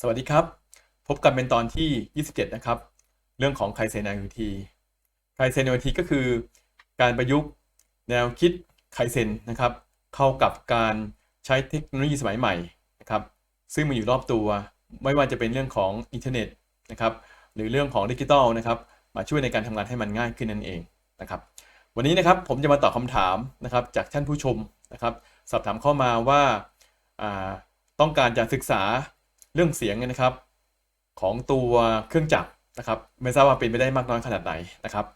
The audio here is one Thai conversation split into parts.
สวัสดีครับ พบกันเป็นตอนที่ 27 นะครับ เรื่องของไคเซน IoT ไคเซน IoT ก็คือการประยุกต์แนวคิดไคเซนนะครับ เข้ากับการใช้เทคโนโลยีสมัยใหม่นะครับ ซึ่งมันอยู่รอบตัวไม่ว่าจะเป็นเรื่องของอินเทอร์เน็ตนะครับ หรือเรื่องของดิจิทัลนะครับ มาช่วยในการทำงานให้มันง่ายขึ้นนั่นเองนะครับ วันนี้นะครับผมจะมาตอบคำถามนะครับ จากท่านผู้ชมนะครับ สอบถามเข้ามาว่าต้องการจะศึกษา เรื่องเสียงนะครับ ของตัวเครื่องจักรนะครับไม่ทราบว่าเป็นไปได้มากน้อยขนาดไหนนะครับ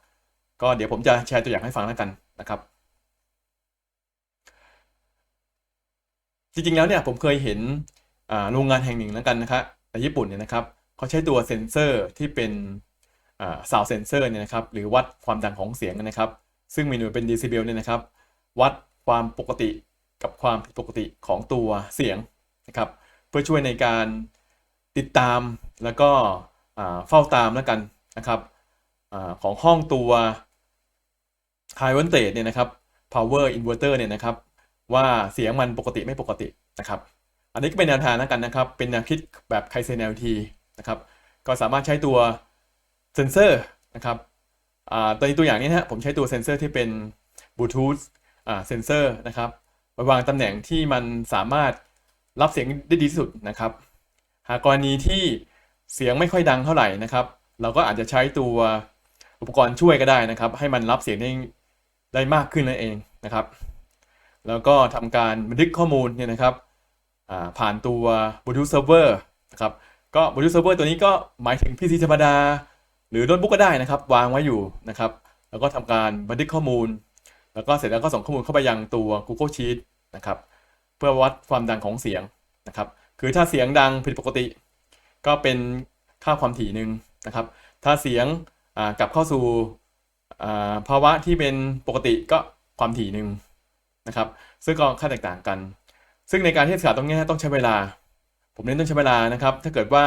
ก็เดี๋ยวผมจะแชร์ตัวอย่างให้ฟังแล้วกันนะครับ จริงๆแล้วเนี่ยผมเคยเห็นโรงงานแห่งหนึ่งแล้วกันนะครับในญี่ปุ่นเนี่ยนะครับเขาใช้ตัวเซ็นเซอร์ที่เป็นซาวเซนเซอร์เนี่ยนะครับหรือวัดความดังของเสียงนะครับ ซึ่งมีหน่วยเป็นเดซิเบลเนี่ยนะครับ วัดความปกติกับความผิดปกติของตัวเสียงนะครับ เพื่อช่วยในการ ติดตามแล้วก็เฝ้าตามแล้วกันนะครับอของห้องตัว High Voltage เนี่ยนะครับ Power Inverter เนี่ยนะครับ ว่าเสียงมันปกติไม่ปกตินะครับ อันนี้ก็เป็นแนวทางแล้วกันนะครับ เป็นแนวคิดแบบไคเซน LT นะครับ ก็สามารถใช้ตัวเซนเซอร์นะครับอ่าตัวตัวอย่างนี้นะฮะผมใช้ตัวเซนเซอร์ที่เป็นบลูทูธเซนเซอร์นะครับวางตำแหน่งที่มันสามารถรับเสียงได้ดีที่สุดนะครับ หากกรณีที่เสียงไม่ค่อยดังเท่าไหร่นะครับ เราก็อาจจะใช้ตัวอุปกรณ์ช่วยก็ได้นะครับ ให้มันรับเสียงได้ได้มากขึ้นนั่นเองนะครับ แล้วก็ทำการบันทึกข้อมูลเนี่ยนะครับอ่าผ่านตัว Bluetooth Server นะครับก็ Bluetooth Server ตัวนี้ก็หมายถึง PC ธรรมดา หรือโน้ตบุ๊กก็ได้นะครับ วางไว้อยู่นะครับ แล้วก็ทำการบันทึกข้อมูล แล้วก็เสร็จแล้วก็ส่งข้อมูลเข้าไปยังตัว Google Sheet นะครับ เพื่อวัดความดังของเสียงนะครับ คือถ้าเสียงดังผิดปกติ ก็เป็นค่าความถี่หนึ่งนะครับ ถ้าเสียงกลับเข้าสู่ภาวะที่เป็นปกติก็ความถี่หนึ่งนะครับ ซึ่งก็ค่าแตกต่างกัน ซึ่งในการที่ศึกษาตรงนี้ต้องใช้เวลา ผมเน้นต้องใช้เวลานะครับ ถ้าเกิดว่า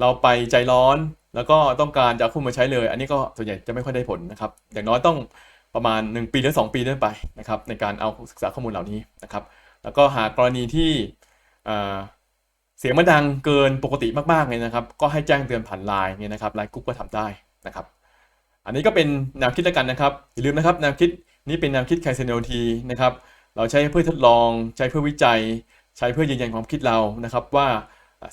เราไปใจร้อน แล้วก็ต้องการจะเอาข้มมาใช้เลย อันนี้ก็ส่วนใหญ่จะไม่ค่อยได้ผลนะครับ อย่างน้อยต้องประมาณ 1 ปีหรือ2ปีขึ้นไปนะครับในการเอาศึกษาข้อมูลเหล่านี้นะครับ แล้วก็หากกรณีที่ เสียงมันดังเกินปกติมากๆเลยนะครับ ก็ให้แจ้งเตือนผ่านไลน์เนี่ยนะครับไลน์กรุ๊ปก็ทำได้นะครับ อันนี้ก็เป็นแนวคิดแล้วกันนะครับ อย่าลืมนะครับแนวคิดนี้เป็นแนวคิดไคเซนโอทีนะครับ เราใช้เพื่อทดลอง ใช้เพื่อวิจัย ใช้เพื่อยืนยันความคิดเรานะครับว่า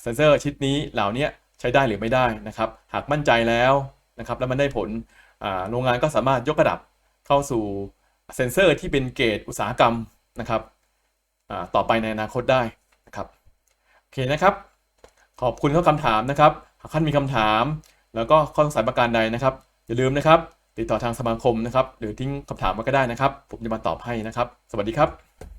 เซนเซอร์ชิ้นนี้เหล่านี้ใช้ได้หรือไม่ได้นะครับ หากมั่นใจแล้วนะครับแล้วมันได้ผลโรงงานก็สามารถยกระดับเข้าสู่เซนเซอร์ที่เป็นเกรดอุตสาหกรรมนะครับต่อไปในอนาคตได้ นะครับโอเคนะครับ ขอบคุณทุกคำถามนะครับหากท่านมีคำถาม แล้วก็ข้อสงสัยประการใดนะครับ อย่าลืมนะครับ ติดต่อทางสมาคมนะครับ หรือทิ้งคำถามมาก็ได้นะครับ ผมจะมาตอบให้นะครับ สวัสดีครับ